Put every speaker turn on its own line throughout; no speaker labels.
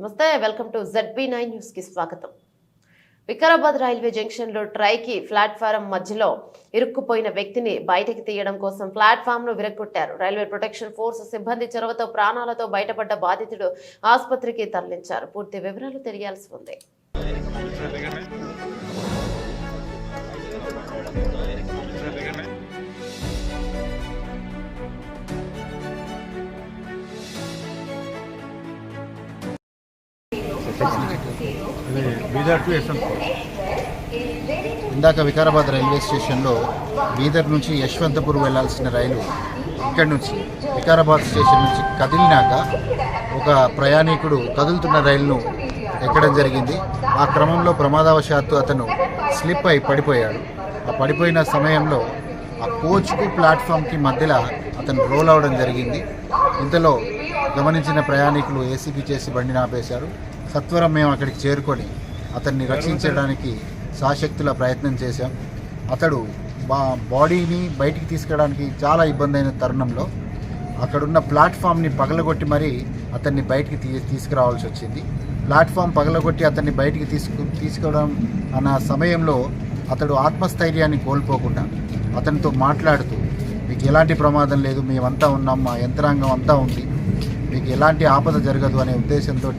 నమస్తే welcome to ZB nine న్యూస్కి స్వాగతం. వికారాబాద్ రైల్వే జంక్షన్లో ట్రైకి ప్లాట్ఫారం మధ్యలో ఇరుక్కుపోయిన వ్యక్తిని బయటకి తీయడం కోసం ప్లాట్ఫామ్ను విరగొట్టారు. రైల్వే ప్రొటెక్షన్ ఫోర్స్ సిబ్బంది చొరవతో ప్రాణాలతో బయటపడ్డ బాధితుడు ఆసుపత్రికి తరలించారు. పూర్తి వివరాలు తెలియాల్సి ఉంది.
ఇందాక వికారాబాద్ రైల్వే స్టేషన్లో బీదర్ నుంచి యశ్వంతపూర్ వెళ్ళాల్సిన రైలు ఇక్కడి నుంచి వికారాబాద్ స్టేషన్ నుంచి కదిలినాక ఒక ప్రయాణికుడు కదులుతున్న రైలును ఎక్కడం జరిగింది. ఆ క్రమంలో ప్రమాదవశాత్తు అతను స్లిప్ అయి పడిపోయాడు. ఆ పడిపోయిన సమయంలో ఆ కోచ్కు ప్లాట్ఫామ్కి మధ్యలో అతను రోల్ అవడం జరిగింది. ఇంతలో గమనించిన ప్రయాణికులు ఏసీపీ చేసి బండిని ఆపేశారు. సత్వరం మేము అక్కడికి చేరుకొని అతన్ని రక్షించడానికి సాశక్తుల ప్రయత్నం చేశాం. అతడు బా బాడీని బయటికి తీసుకురావడానికి చాలా ఇబ్బంది అయిన తరుణంలో అక్కడున్న ప్లాట్ఫామ్ని పగలగొట్టి మరీ అతన్ని బయటికి తీ తీసుకురావాల్సి వచ్చింది. ప్లాట్ఫామ్ పగలగొట్టి అతన్ని బయటికి తీసుకు తీసుకోవడం అన్న సమయంలో అతడు ఆత్మస్థైర్యాన్ని కోల్పోకుండా అతనితో మాట్లాడుతూ మీకు ఎలాంటి ప్రమాదం లేదు మేమంతా ఉన్నాం మా యంత్రాంగం అంతా ఉంది. మీకు ఎలాంటి ఆపద జరగదు అనే ఉద్దేశంతో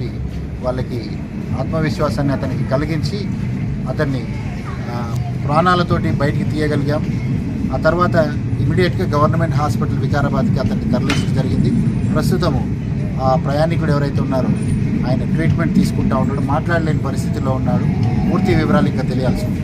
వాళ్ళకి ఆత్మవిశ్వాసాన్ని అతనికి కలిగించి అతన్ని ప్రాణాలతోటి బయటికి తీయగలిగాం. ఆ తర్వాత ఇమీడియట్గా గవర్నమెంట్ హాస్పిటల్ వికారాబాద్కి అతన్ని తరలించడం జరిగింది. ప్రస్తుతము ఆ ప్రయాణికుడు ఎవరైతే ఉన్నారో ఆయన ట్రీట్మెంట్ తీసుకుంటా ఉన్నాడు మాట్లాడలేని పరిస్థితిలో ఉన్నాడు. పూర్తి వివరాలు ఇంకా తెలియాల్సి ఉంది.